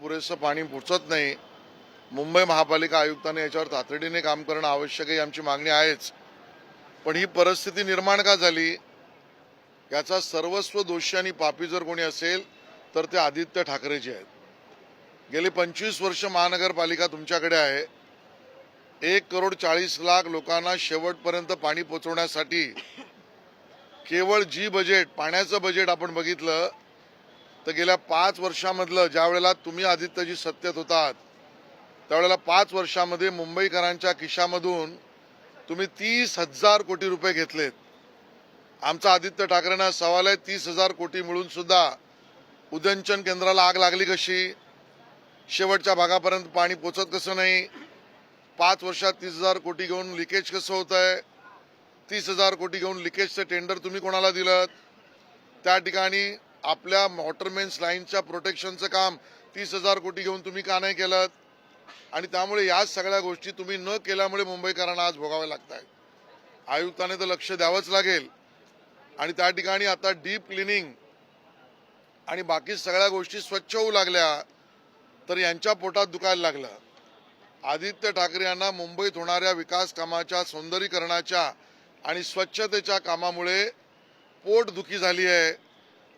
पुरेसं पाणी पोचत नाही. मुंबई महापालिका आयुक्तांनी याच्यावर तातडीने काम करणं आवश्यक आहे आमची मागणी आहेच. पण ही परिस्थिती निर्माण का झाली? याचा सर्वस्व दोषी आणि पापी जर कोणी असेल तर ते आदित्य ठाकरेचे आहेत. गेली पंचवीस वर्ष महानगरपालिका तुमच्याकडे आहे. एक करोड चाळीस लाख लोकांना शेवटपर्यंत पाणी पोचवण्यासाठी केवळ जी बजेट पाण्याचं बजेट आपण बघितलं तर गेल्या पाच वर्षामधलं ज्या वेळेला तुम्ही आदित्यजी सत्तेत होतात त्यावेळेला पाच वर्षामध्ये मुंबईकरांच्या खिशामधून तुम्ही तीस हजार कोटी रुपये घेतलेत. आमचा आदित्य ठाकरेंना सवाल आहे तीस हजार कोटी मिळून सुद्धा उदंचन केंद्राला आग लागली कशी? शेवटच्या भागापर्यंत पाणी पोचत कसं नाही? पाच वर्षात तीस हजार कोटी घेऊन लिकेज कसं होत आहे तीस हजार कोटी घेऊन लिकेजचं टेंडर तुम्ही कोणाला दिलं त्या ठिकाणी आपल्या वॉटरमेन्स लाईनच्या प्रोटेक्शनचं काम तीस हजार कोटी घेऊन तुम्ही का नाही केलं आणि त्यामुळे या सगळ्या गोष्टी तुम्ही न केल्यामुळे मुंबईकरांना आज भोगाव्या लागत आहेत आयुक्ताने तर लक्ष द्यावंच लागेल. आणि त्या ठिकाणी आता डीप क्लिनिंग आणि बाकी सगळ्या गोष्टी स्वच्छ होऊ लागल्या तर यांच्या पोटात दुखायला लागलं. आदित्य ठाकरे यांना मुंबईत होणाऱ्या विकास कामाच्या सौंदर्यीकरणाच्या आणि स्वच्छतेच्या कामामुळे पोटदुखी झाली आहे.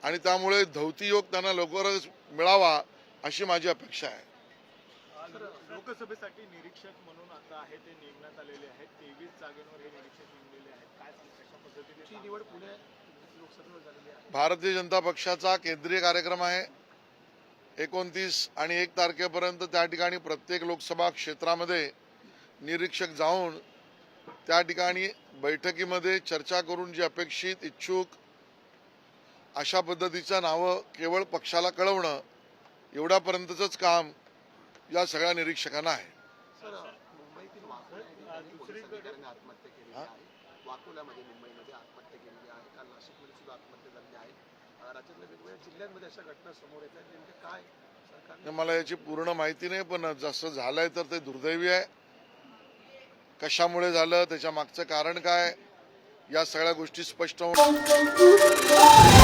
आणि त्यामुळे धवती योग त्यांना लवकरच मिळावा अशी माझी अपेक्षा आहे. लोकसभेसाठी निरीक्षक म्हणून आता आहे ते नेमण्यात आलेले आहेत. तेवीस जागेवर हे निरीक्षक नेमलेले आहेत. काय सांग कशा पद्धतीने ची निवड पुणे लोकसभेवर झालेली आहे. भारतीय जनता पक्षाचा केंद्रीय कार्यक्रम आहे. एकोणतीस आणि एक तारखेपर्यंत त्या ठिकाणी प्रत्येक लोकसभा क्षेत्रामध्ये निरीक्षक जाऊन त्या ठिकाणी बैठकीमध्ये चर्चा करून जी अपेक्षित इच्छुक अशा पद्धतीचं नावं केवळ पक्षाला कळवणं एवढ्यापर्यंतच काम या सगळ्या निरीक्षकांना आहे. मला याची पूर्ण माहिती नाही पण जसं झालंय तर ते दुर्दैवी आहे. कशामुळे झालं त्याच्या मागचं कारण काय या सगळ्या गोष्टी स्पष्ट होऊन